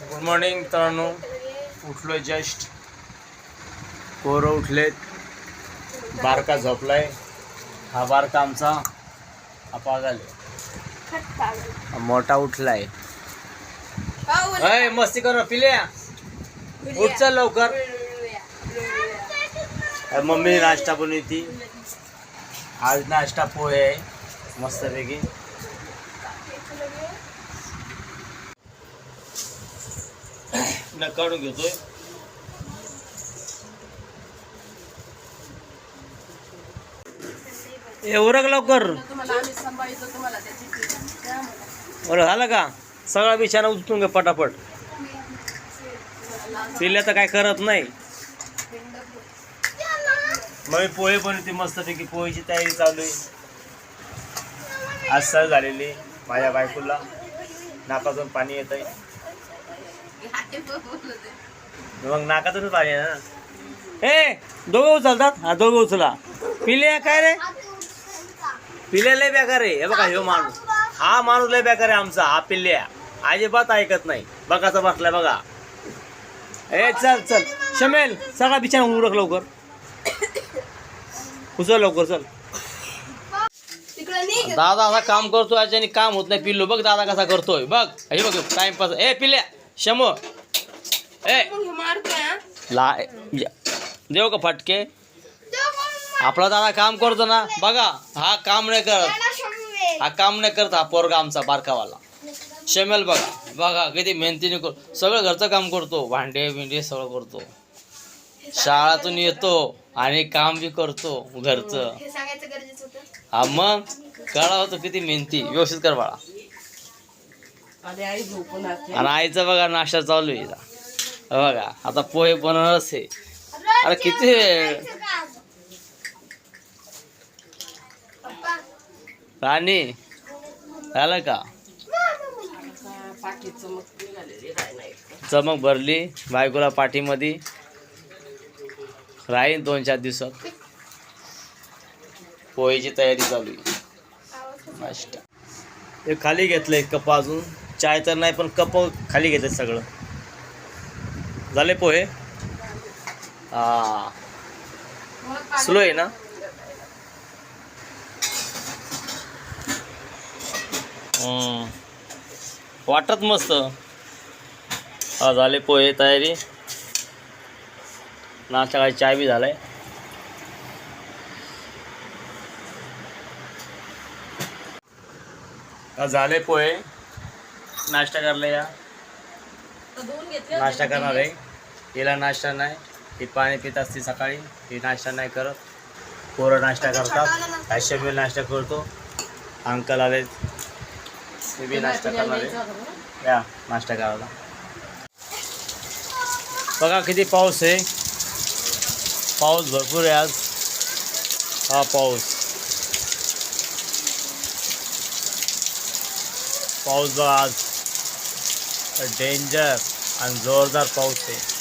Good morning मित्रांनो. आहे just पोरं उठलेत. बारका झोपलाय. हा बारका आमचा हा मोठा उठलाय. अय मस्ती कर पिल्या. उठ चल लवकर. मम्मी नाश्ता बनवती. आज नाश्ता पोहे आहे. मस्तपैकी. न काढून घेतोय ए उरक लवकर. बरं झालं का? सगळा बिछाना उचलून घे पटापट. पिल्या तर काय करत नाही. मग मी पोहे बनवते मस्तपैकी पोहेची तयारी चालू आहे. आज सळ झालेली माझ्या बायकोला. नाकातून पाणी येत आहे मग नाकातूनच पाणी आहे ना? ए दोघं उचलतात? हा दोघं उचला. पिले काय रे? पिले लय बेकार आहे. हे बघा ह्यो माणूस. हा माणूस लय बेकार आहे आमचा हा पिल्ल्या अजिबात ऐकत नाही. बघाचा बसलाय बघा. ए चल चल. शमेल सगळा बिछाना उरक लवकर. उचल लवकर चल. दादा असा काम करतोय याच्याने काम होत नाही. पिल्लू बघ दादा कसा करतोय. बघ. हे बघ टाइमपास. ए पिल्ल्या शमो ए? ला. देऊ का फटके? आपला दादा काम करतो ना बघा हा काम नाही करत. हा काम नाही करत हा पोरगा आमचा बारकावाला. शमेल बघा बघा किती मेहनतीने कर सगळं घरचं काम करतो भांडे बिंडे सगळं करतो. शाळातून येतो आणि काम बी करतो घरचं. हे हा मग कळा होतो किती मेहनती. व्यवस्थित कर बाळा. आणि आईचं बघा नाश्ता चालू आहे. हे बघा आता पोहे बनवणारच आहे. अरे किती वेळ? राणी झालं का? चमक भरली बायकोला पाठीमध्ये. राहीन दोन चार दिवसात. पोहेची तयारी चालू आहे. नाश्ता. हे खाली घेतलंय कप अजून. चाय तर नाही पण कप खाली घेतात सगळं. झाले पोहे? हा. स्लो आहे ना? हम्म. वाटत मस्त. हा झाले पोहे तयारी. नाश्ता काय चाय बी झालाय. झाले पोहे. नाश्ता करायला या नाश्ता करणार आहे. तिला नाश्ता नाही. ती पाणी पित असते सकाळी. ती नाश्ता नाही करत. पोरं नाश्ता करतात. आयशा नाश्ता करतो. अंकल आले. ते बी नाश्ता करणार आहे. या नाश्ता करायला. बघा किती पाऊस आहे. पाऊस भरपूर आहे आज. हा पाऊस. पाऊस बघा आज. डेंजर आणि जोरदार पाऊस आहे